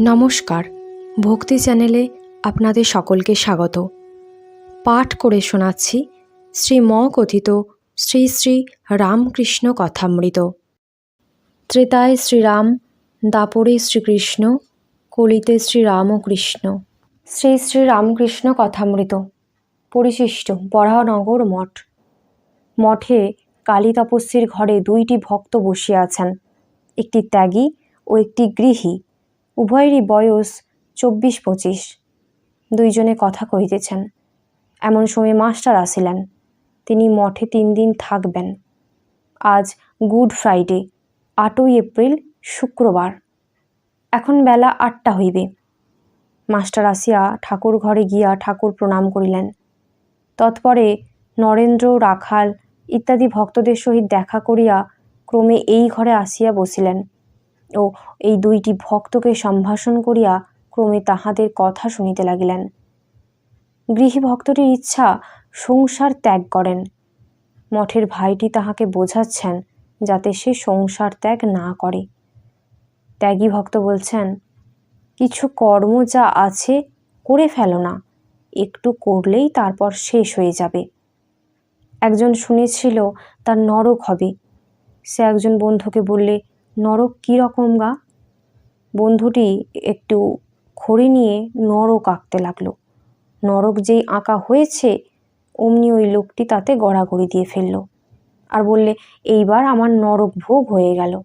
নমস্কার, ভক্তি চ্যানেলে আপনাদের সকলকে স্বাগত। পাঠ করে শোনাচ্ছি শ্রী ম কথিত শ্রী শ্রী রামকৃষ্ণ কথামৃত। ত্রেতায় শ্রীরাম, দাপরে শ্রীকৃষ্ণ, কলিতে শ্রীরামকৃষ্ণ। শ্রী শ্রী রামকৃষ্ণ কথামৃত, পরিশিষ্ট বরাহনগর মঠ। মঠে কালী তপস্বীর ঘরে দুইটি ভক্ত বসিয়া আছেন, একটি ত্যাগী ও একটি গৃহী। উভয়েরই বয়স চব্বিশ পঁচিশ দুইজনে কথা কহিতেছেন। এমন সময় মাস্টার আসিলেন। তিনি মঠে তিন দিন থাকবেন। আজ গুড ফ্রাইডে, আটই এপ্রিল, শুক্রবার। এখন বেলা আটটা হইবে। মাস্টার আসিয়া ঠাকুর ঘরে গিয়া ঠাকুর প্রণাম করিলেন। তৎপরে নরেন্দ্র, রাখাল ইত্যাদি ভক্তদের সহিত দেখা করিয়া ক্রমে এই ঘরে আসিয়া বসিলেন। ও এই দুইটি ভক্তকে সম্ভাষণ করিয়া ক্রমে তাহাদের কথা শুনিতে লাগিলেন। গৃহী ভক্তটির ইচ্ছা সংসার ত্যাগ করেন। মঠের ভাইটি তাহাকে বোঝাচ্ছেন যাতে সে সংসার ত্যাগ না করে। ত্যাগী ভক্ত বলছেন, কিছু কর্ম যা আছে করে ফেলো না, একটু করলেই তারপর শেষ হয়ে যাবে। একজন শুনেছিল তার নরক হবে। সে একজন বন্ধুকে বললে নরক কী রকম গা? বন্ধুটি একটু খড়ি নিয়ে নরক আঁকতে লাগল। নরক যেই আঁকা হয়েছে, অমনি ওই লোকটি তাতে গড়াগড়ি দিয়ে ফেলল আর বললে, এইবার আমার নরক ভোগ হয়ে গেল।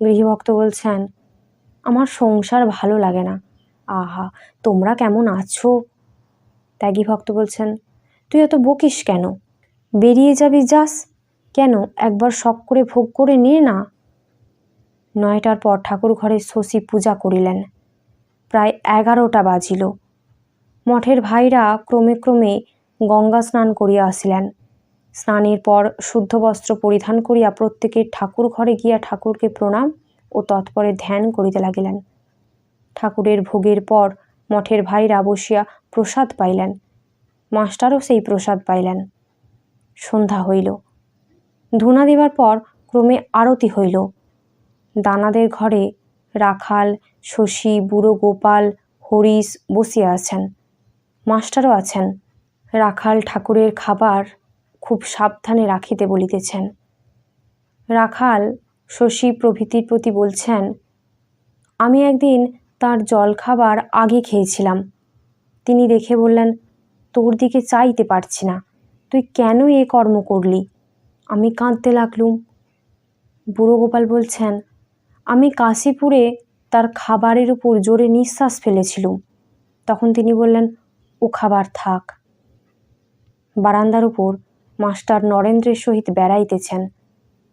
গৃহভক্ত বলছেন, আমার সংসার ভালো লাগে না। আহা, তোমরা কেমন আছো? ত্যাগী ভক্ত বলছেন, তুই এত বকিস কেন? বেরিয়ে যাবি যাস? কেন? একবার শখ করে ভোগ করে নিয়ে না। নয়টার পর ঠাকুর ঘরে শশী পূজা করিলেন। প্রায় এগারোটা বাজিল। মঠের ভাইরা ক্রমে ক্রমে গঙ্গা স্নান করিয়া আসিলেন। স্নানের পর শুদ্ধ বস্ত্র পরিধান করিয়া প্রত্যেকের ঠাকুর ঘরে গিয়া ঠাকুরকে প্রণাম ও তৎপরে ধ্যান করিতে লাগিলেন। ঠাকুরের ভোগের পর মঠের ভাইরা বসিয়া প্রসাদ পাইলেন। মাস্টারও সেই প্রসাদ পাইলেন। সন্ধ্যা হইল। ধুনা দিবার পর ক্রমে আরতি হইল। দানাদের ঘরে রাখাল, শশী, বুড়ো গোপাল, হরিশ বসিয়া আছেন। মাস্টারও আছেন। রাখাল ঠাকুরের খাবার খুব সাবধানে রাখিতে বলিতেছেন। রাখাল শশী প্রভৃতির প্রতি বলছেন, আমি একদিন তার জলখাবার আগে খেয়েছিলাম। তিনি দেখে বললেন, তোর দিকে চাইতে পারছি না। তুই কেন এ কর্ম করলি? আমি কাঁদতে লাগলুম। বুড়ো গোপাল বলছেন আমি কাশীপুরে তার খাবারের উপর জোরে নিঃশ্বাস ফেলেছিলুম। তখন তিনি বললেন, ও খাবার থাক। বারান্দার উপর মাস্টার নরেন্দ্রের সহিত বেড়াইতেছেন।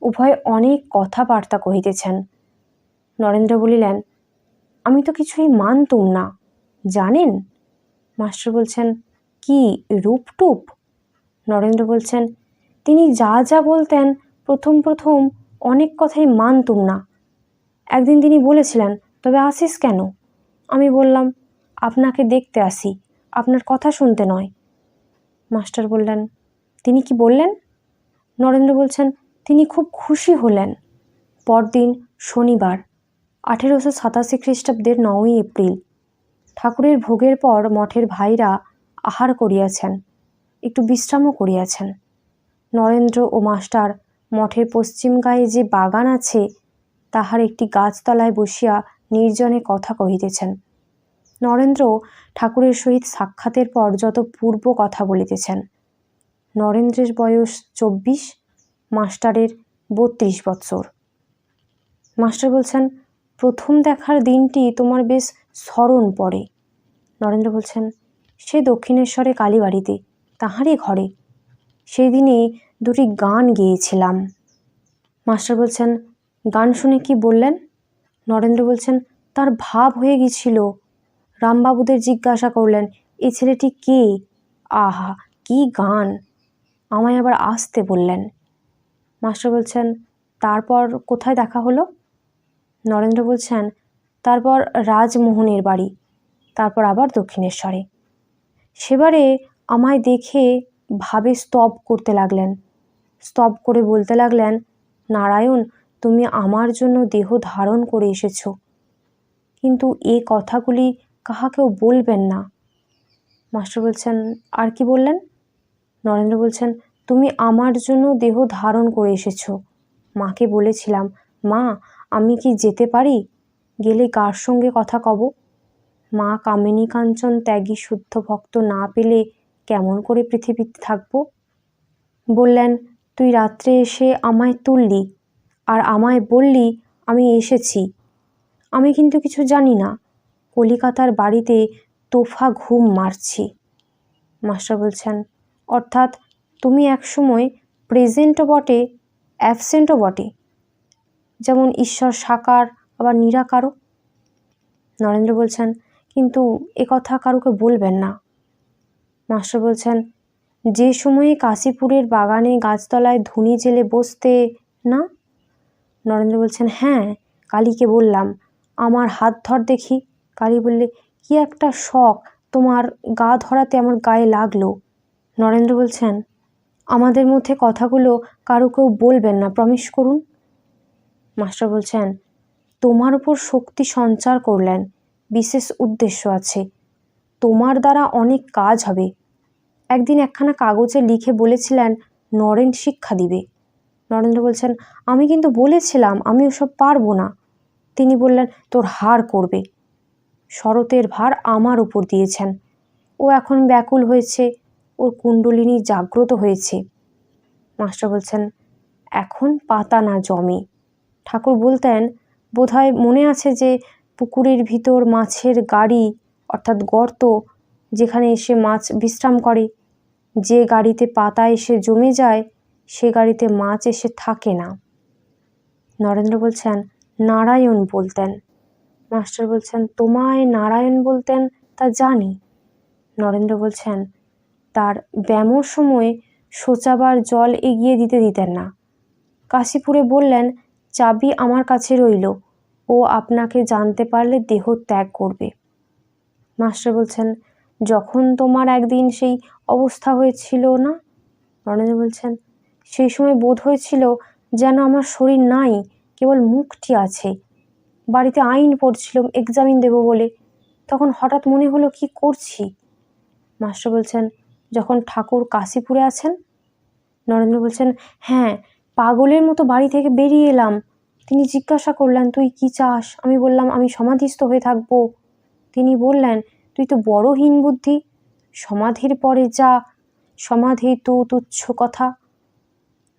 উভয়ে অনেক কথাবার্তা কহিতেছেন। নরেন্দ্র বলিলেন, আমি তো কিছুই মানতুম না, জানেন? মাস্টার বলছেন, কি, রূপটুপ? নরেন্দ্র বলছেন, তিনি যা যা বলতেন, প্রথম প্রথম অনেক কথাই মানতুম না। একদিন তিনি বলেছিলেন, তবে আসিস কেন? আমি বললাম, আপনাকে দেখতে আসি, আপনার কথা শুনতে নয়। মাস্টার বললেন, তিনি কি বললেন? নরেন্দ্র বলছেন, তিনি খুব খুশি হলেন। পরদিন শনিবার, আঠেরোশো সাতাশি খ্রিস্টাব্দের নয়ই এপ্রিল, ঠাকুরের ভোগের পর মঠের ভাইরা আহার করিয়াছেন, একটু বিশ্রামও করিয়াছেন। নরেন্দ্র ও মাস্টার মঠের পশ্চিম গায়ে যে বাগান আছে তাহার একটি গাছতলায় বসিয়া নির্জনে কথা কহিতেছেন। নরেন্দ্র ঠাকুরের সহিত সাক্ষাতের পর যত পূর্ব কথা বলিতেছেন। নরেন্দ্রের বয়স চব্বিশ, মাস্টারের বত্রিশ বৎসর। মাস্টার বলছেন, প্রথম দেখার দিনটি তোমার বেশ স্মরণ পড়ে। নরেন্দ্র বলছেন, সে দক্ষিণেশ্বরে কালীবাড়িতে, তাহারই ঘরে। সেই দিনে দুটি গান গেয়েছিলাম। মাস্টার বলছেন গান শুনে কি বললেন? নরেন্দ্র বলছেন, তার ভাব হয়ে গিয়েছিল। রামবাবুদের জিজ্ঞাসা করলেন এই ছেলেটি কে? আহা, কি গান? আমায় আবার আসতে বললেন। মাস্টার বলছেন, তারপর কোথায় দেখা হলো? নরেন্দ্র বলছেন, তারপর রাজমোহনের বাড়ি, তারপর আবার দক্ষিণেশ্বরে। সেবারে আমায় দেখে ভাবে স্তব করতে লাগলেন। স্তব করে বলতে লাগলেন, নারায়ণ তুমি আমার জন্য দেহ ধারণ করে এসেছ। কিন্তু এ কথাগুলি কাহাকেও বলবেন না। মাস্টার বলছেন, আর কি বললেন? নরেন্দ্র বলছেন, তুমি আমার জন্য দেহ ধারণ করে এসেছ। মাকে বলেছিলাম, মা, আমি কি যেতে পারি? গেলে কার সঙ্গে কথা কব? মা কামিনী কাঞ্চন ত্যাগী শুদ্ধ ভক্ত না পেলে কেমন করে পৃথিবীতে থাকব? বললেন, তুই রাত্রে এসে আমায় তুললি আর আমায় বললি, আমি এসেছি। আমি কিন্তু কিছু জানি না। কলিকাতার বাড়িতে তোফা ঘুম মারছি। মাস্টার বলছেন, অর্থাৎ তুমি একসময় প্রেজেন্টও বটে, অ্যাবসেন্টও বটে। যেমন ঈশ্বর সাকার, আবার নিরাকারও। নরেন্দ্র বলছেন, কিন্তু কথা কারুকে বলবেন না। মাস্টার বলছেন, যে সময়ে কাশীপুরের বাগানে গাছতলায় ধুনি জেলে বসতে না? নরেন্দ্র বলছেন হ্যাঁ কালীকে বললাম। আমার হাত ধর দেখি। কালী বললে, কি একটা শখ, তোমার গা ধরাতে আমার গায়ে লাগল। নরেন্দ্র বলছেন, আমাদের মধ্যে কথাগুলো কারও কেউ বলবেন না প্রমিস করুন। মাস্টার বলছেন, তোমার উপর শক্তি সঞ্চার করলেন, বিশেষ উদ্দেশ্য আছে। তোমার দ্বারা অনেক কাজ হবে। একদিন একখানা কাগজে লিখে বলেছিলেন, নরেন শিক্ষা দিবে। নরেন্দ্র বলছেন, আমি কিন্তু বলেছিলাম, আমি ওসব পারব না। তিনি বললেন, তোর হার করবে। শরতের ভার আমার উপর দিয়েছেন। ও এখন ব্যাকুল হয়েছে, ওর কুণ্ডলিনী জাগ্রত হয়েছে। মাস্টার বলছেন, এখন পাতা না জমে। ঠাকুর বলতেন, বোধহয় মনে আছে যে পুকুরের ভিতর মাছের গাড়ি, অর্থাৎ গর্ত, যেখানে এসে মাছ বিশ্রাম করে, যে গাড়িতে পাতা এসে জমে যায় সে গাড়িতে মাছ এসে থাকে না। নরেন্দ্র বলছেন, নারায়ণ বলতেন। মাস্টার বলছেন, তোমায় নারায়ণ বলতেন তা জানি। নরেন্দ্র বলছেন, তার ব্যামোর সময় শোচাবার জল এগিয়ে দিতে দিতেন না। কাশীপুরে বললেন, চাবি আমার কাছে রইল, ও আপনাকে জানতে পারলে দেহ ত্যাগ করবে। মাস্টার বলছেন, যখন তোমার একদিন সেই অবস্থা হয়েছিল না? নরেন্দ্র বলছেন সেই সময় বোধ হয়েছিল যেন আমার শরীর নাই, কেবল মুখটি আছে। বাড়িতে আইন পড়ছিলাম এক্সামিন দেব বলে। তখন হঠাৎ মনে হলো, কি করছি? মাস্টার বলছেন, যখন ঠাকুর কাশীপুরে আছেন? নরেন্দ্র বলছেন হ্যাঁ পাগলের মতো বাড়ি থেকে বেরিয়ে এলাম। তিনি জিজ্ঞাসা করলেন, তুই কি চাস? আমি বললাম, আমি সমাধিস্থ হয়ে থাকব। তিনি বললেন, তুই তো বড় হীন বুদ্ধি। সমাধির পরে যা, সমাধি তু তুচ্ছ কথা।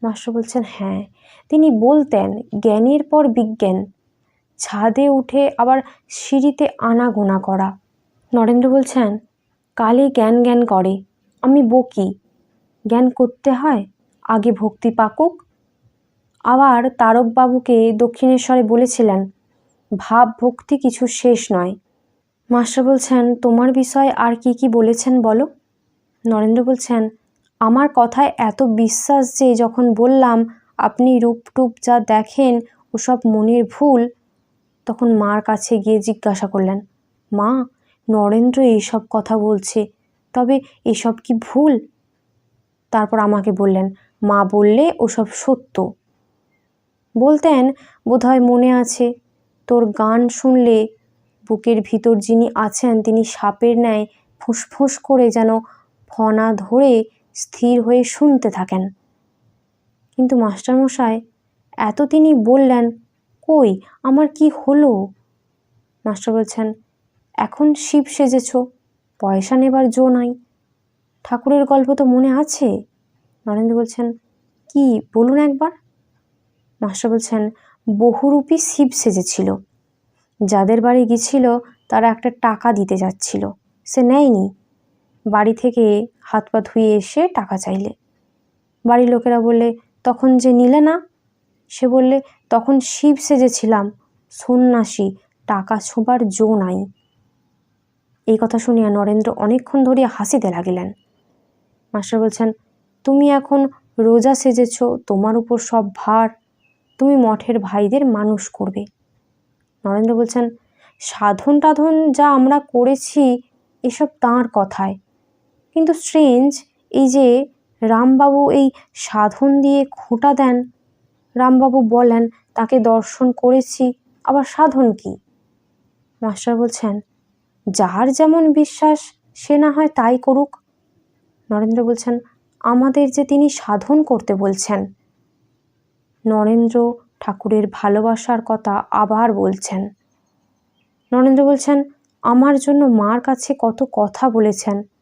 মাস্টার বলছেন হ্যাঁ। তিনি বলতেন, জ্ঞানের পর বিজ্ঞান, ছাদে উঠে আবার সিঁড়িতে আনাগোনা করা। নরেন্দ্র বলছেন কালে জ্ঞান জ্ঞান করে, আমি বকি। জ্ঞান করতে হয়, আগে ভক্তি পাকুক। আবার তারকবাবুকে দক্ষিণেশ্বরে বলেছিলেন, ভাব ভক্তি কিছু শেষ নয়। মাস্টার বলছেন, তোমার বিষয় আর কি কি বলেছেন বলো? নরেন্দ্র বলছেন আমার কথায় এত বিশ্বাস যে যখন বললাম, আপনি রূপ টুপ যা দেখেন, ওসব মনের ভুল, তখন মার কাছে গিয়ে জিজ্ঞাসা করলেন, মা, নরেন্দ্র এইসব কথা বলছে, তবে এসব কি ভুল? তারপর আমাকে বললেন, মা বললে ওসব সত্য। বলতেন, বোধহয় মনে আছে, তোর গান শুনলে বুকের ভিতর যিনি আছেন, তিনি সাপের ন্যায় ফুসফুস করে যেন ফনা ধরে স্থির হয়ে শুনতে থাকেন। কিন্তু মাস্টারমশাই এত তিনি বললেন, কই, আমার কি হলো? মাস্টার বলছেন, এখন শিব সেজেছ, পয়সা নেবার জো নাই। ঠাকুরের গল্প তো মনে আছে? নরেন্দ্র বলছেন, কি, বলুন একবার? মাস্টার বলছেন, বহুরূপী শিব সেজেছিল। যাদের বাড়ি গেছিল, তারা একটা টাকা দিতে যাচ্ছিল। সে নেয়নি। বাড়ি থেকে হাত পা ধুয়ে এসে টাকা চাইলে। বাড়ির লোকেরা বললে, তখন যে নিলে না? সে বললে, তখন শিব সেজেছিলাম, সন্ন্যাসী, টাকা ছোঁবার জো নাই। এই কথা শুনিয়া নরেন্দ্র অনেকক্ষণ ধরিয়া হাসিতে লাগিলেন। মাস্টার বলছেন, তুমি এখন রোজা সেজেছ, তোমার উপর সব ভার, তুমি মঠের ভাইদের মানুষ করবে। নরেন্দ্র বলছেন সাধন টাধন যা আমরা করেছি, এসব তাঁর কথায়। কিন্তু স্ট্রেঞ্জ এই যে রামবাবু এই সাধন দিয়ে খোঁটা দেন, রামবাবু বলেন, তাকে দর্শন করেছি, আবার সাধন কি? মাস্টার বলছেন যার যেমন বিশ্বাস, সে না হয় তাই করুক। নরেন্দ্র বলছেন, আমাদের যে তিনি সাধন করতে বলছেন। নরেন্দ্র ঠাকুরের ভালোবাসার কথা আবার বলছেন। নরেন্দ্র বলছেন, আমার জন্য মার কাছে কত কথা বলেছেন।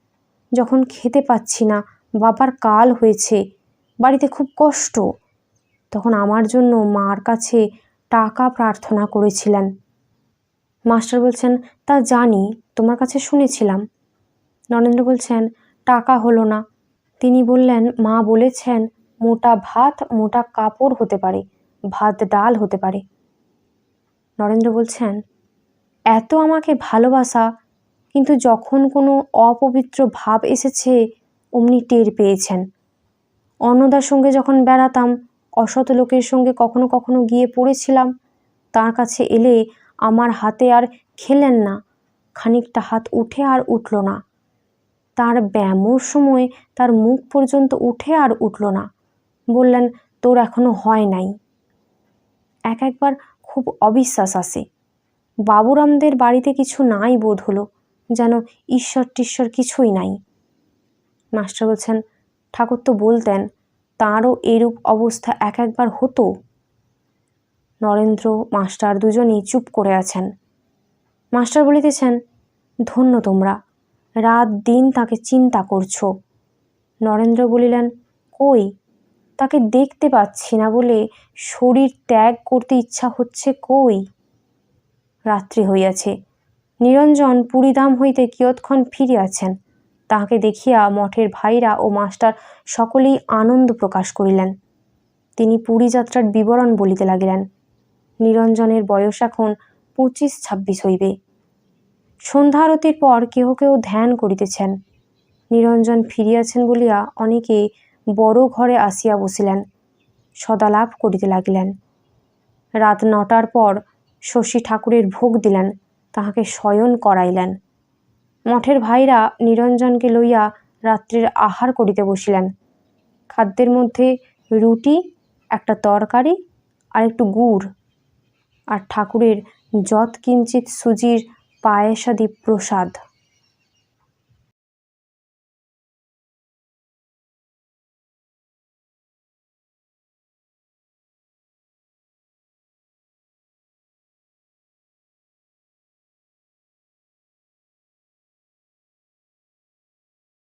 যখন খেতে পাচ্ছি না, বাবার কাল হয়েছে, বাড়িতে খুব কষ্ট। তখন আমার জন্য মার কাছে টাকা প্রার্থনা করেছিলেন। মাস্টার বলছেন, তা জানি, তোমার কাছে শুনেছিলাম। নরেন্দ্র বলছেন, টাকা হলো না। তিনি বললেন, মা বলেছেন, মোটা ভাত, মোটা কাপড় হতে পারে, ভাত ডাল হতে পারে। নরেন্দ্র বলছেন, এত আমাকে ভালোবাসা কিন্তু যখন কোনো অপবিত্র ভাব এসেছে, অমনি টের পেয়েছেন। অন্নদার সঙ্গে যখন বেড়াতাম, অসৎ লোকের সঙ্গে কখনো কখনো গিয়ে পড়েছিলাম, তার কাছে এলে আমার হাতে আর খেলেন না, খানিকটা হাত উঠে আর উঠল না। তার ব্যামোর সময় তার মুখ পর্যন্ত উঠে আর উঠল না। বললেন, তোর এখনও হয় নাই। এক একবার খুব অবিশ্বাস আসে বাবুরামদের বাড়িতে কিছু নাই বোধ হলো। যেন ঈশ্বর টিশ্বর কিছুই নাই। মাস্টার বলছেন, ঠাকুর তো বলতেন, তাঁরও এরূপ অবস্থা এক একবার হতো? নরেন্দ্র, মাস্টার দুজনেই চুপ করে আছেন। মাস্টার বলিতেছেন, ধন্য তোমরা, রাত দিন তাকে চিন্তা করছ। নরেন্দ্র বলিলেন, কই, তাকে দেখতে পাচ্ছি না বলে শরীর ত্যাগ করতে ইচ্ছা হচ্ছে কই? রাত্রি হইয়াছে নিরঞ্জন পুরীধাম হইতে কিয়ৎক্ষণ ফিরিয়াছেন। তাহাকে দেখিয়া মঠের ভাইরা ও মাস্টার সকলেই আনন্দ প্রকাশ করিলেন। তিনি পুরী যাত্রার বিবরণ বলিতে লাগিলেন, নিরঞ্জনের বয়স এখন পঁচিশ ছাব্বিশ হইবে। সন্ধ্যা আরতির পর কেহ কেউ ধ্যান করিতেছেন। নিরঞ্জন ফিরিয়াছেন বলিয়া অনেকে বড় ঘরে আসিয়া বসিলেন, সদালাপ করিতে লাগিলেন। রাত নটার পর শশী ঠাকুরের ভোগ দিলেন তাহাকে শয়ন করাইলেন। মঠের ভাইরা নিরঞ্জনকে লইয়া রাত্রির আহার করিতে বসিলেন। খাদ্যের মধ্যে রুটি, একটা তরকারি আর একটু গুড় আর ঠাকুরের যৎকিঞ্চিত সুজির পায়েসাদি প্রসাদ।